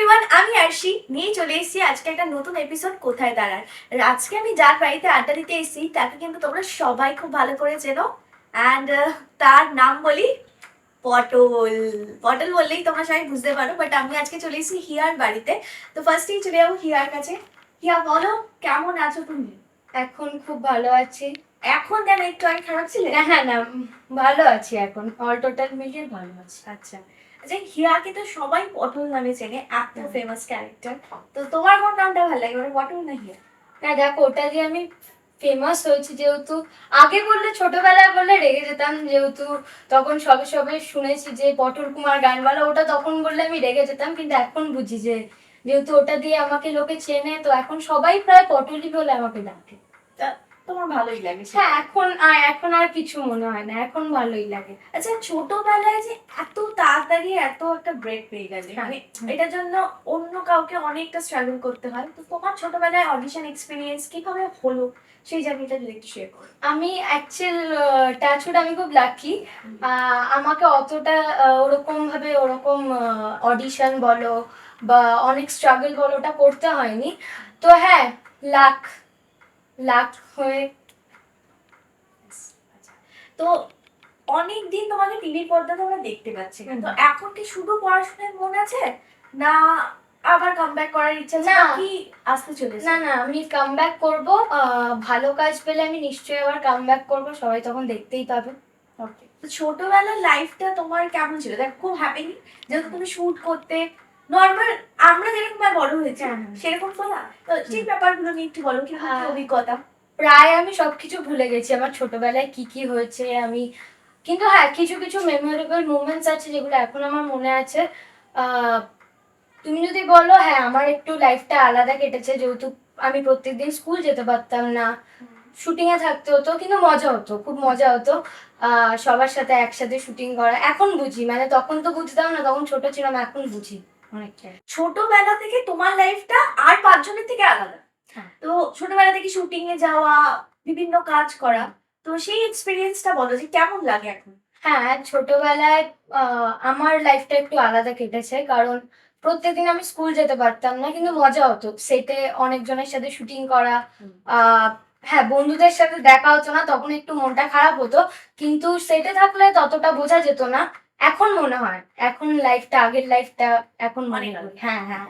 Everyone আমি আরশি। নিয়ে চলে এসেছি আজকে একটা নতুন এপিসোড কোথায় দাঁড়ার আজকে আমি যার বাড়িতে আড্ডা দিতে এসেছি তাকে কিন্তু তোমরা সবাই খুব ভালো করে চেনো। অ্যান্ড তার নাম বলি পটল। পটল বললেই তোমরা সবাই বুঝতে পারো বাট আমি আজকে চলে এসেছি হিয়ার বাড়িতে। তো ফার্স্টেই চলে যাব হিয়ার কাছে। হিয়া বলো কেমন আছো তুমি? এখন খুব ভালো আছি। এখন কেন একটু আগে খারাপ ছিলে? না হ্যাঁ না ভালো আছি এখন। অল টোটাল মিলিয়ে ভালো আছি। আচ্ছা। আচ্ছা হিয়াকে তো সবাই পটল নামে চেনে এত ফেমাস ক্যারেক্টার তো তোমার কোন নামটা ভালো লাগে? মানে পটল না হিয়া না দেখো ওটা দিয়ে আমি ফেমাস হয়েছি যেহেতু আগে বললে ছোটবেলায় বললে রেগে যেতাম যেহেতু তখন সবে সবে শুনেছি যে পটল কুমার গানওয়ালা ওটা তখন বললে আমি রেগে যেতাম কিন্তু এখন বুঝি যে যেহেতু ওটা দিয়ে আমাকে লোকে চেনে তো এখন সবাই প্রায় পটলই বলে আমাকে ডাকে। তোমার ভালোই লাগে হ্যাঁ এখন আর এখন আর কিছু মনে হয় না এখন ভালোই লাগে। আচ্ছা ছোটবেলায় যে এত তাড়াতাড়ি এত একটা ব্রেক পেয়ে গেলে হ্যাঁ। মানে এটার জন্য অন্য কাউকে অনেকটা স্ট্রাগল করতে হয়। তো তোমার ছোটবেলায় অডিশন এক্সপিরিয়েন্স কীভাবে হলো? সেই জার্নিটা যদি একটু শেয়ার করো। আমি অ্যাকচুয়াল টাচুড আমি খুব লাকি আমাকে অতটা ওরকম ভাবে ওরকম অডিশন বলো বা অনেক স্ট্রাগল বলো ওটা করতে হয়নি। তো হ্যাঁ লাক লাক হয়ে আচ্ছা। তো অনেক দিন তোমাকে টিভির পর্দাতে আমরা দেখতে পাচ্ছি না। হুম। তো এখন কি শুধু পড়াশোনায় মন আছে না আবার কামব্যাক করার ইচ্ছা না। কি আসতে চলেছে না না আমি কাম ব্যাক করব ভালো কাজ পেলে আমি নিশ্চয়ই আবার কাম ব্যাক করব সবাই তখন দেখতেই পাবে. তো ছোটবেলার লাইফটা তোমার কেমন ছিল দেখ খুব হ্যাপি যেহেতু তুমি শুট করতে নর্মাল আমরা যেরকম ভাবে বড় হয়েছি হ্যাঁ, হ্যাঁ। সেরকম বলা তো সেই ব্যাপারগুলো নিয়ে একটু বলো কি কি অভিজ্ঞতা? প্রায় আমি সবকিছু ভুলে গেছি আমার ছোটবেলায় কি কি হয়েছে আমি কিন্তু হ্যাঁ কিছু কিছু মেমোরেবল মুমেন্টস আছে যেগুলো এখন আমার মনে আছে। তুমি যদি বলো হ্যাঁ আমার একটু লাইফটা আলাদা কেটেছে যেহেতু আমি প্রত্যেকদিন স্কুল যেতে পারতাম না। শুটিং এ থাকতে হতো কিন্তু মজা হতো খুব মজা হতো। আহ, সবার সাথে একসাথে শুটিং করা এখন বুঝি মানে তখন তো বুঝতাম না তখন ছোট ছিলাম এখন বুঝি। ছোটবেলা থেকে তোমার লাইফটা আর পাঁচজনের থেকে আলাদা। হ্যাঁ। তো ছোটবেলা থেকে শুটিং এ যাওয়া বিভিন্ন কাজ করা তো সেই এক্সপিরিয়েন্সটা বলো যে কেমন লাগে এখন? হ্যাঁ ছোটবেলায় আমার লাইফটা একটু আলাদা কেটেছে। কারণ প্রত্যেকদিন আমি স্কুল যেতে পারতাম না কিন্তু মজা হতো। সেটে অনেকজনের সাথে শুটিং করা আহ, হ্যাঁ বন্ধুদের সাথে দেখা হতো না তখন একটু মনটা খারাপ হতো। কিন্তু সেটে থাকলে ততটা বোঝা যেত না। এখন মনে হয় এখন লাইফটা আগের লাইফটা এখন মনে হয়। হ্যাঁ হ্যাঁ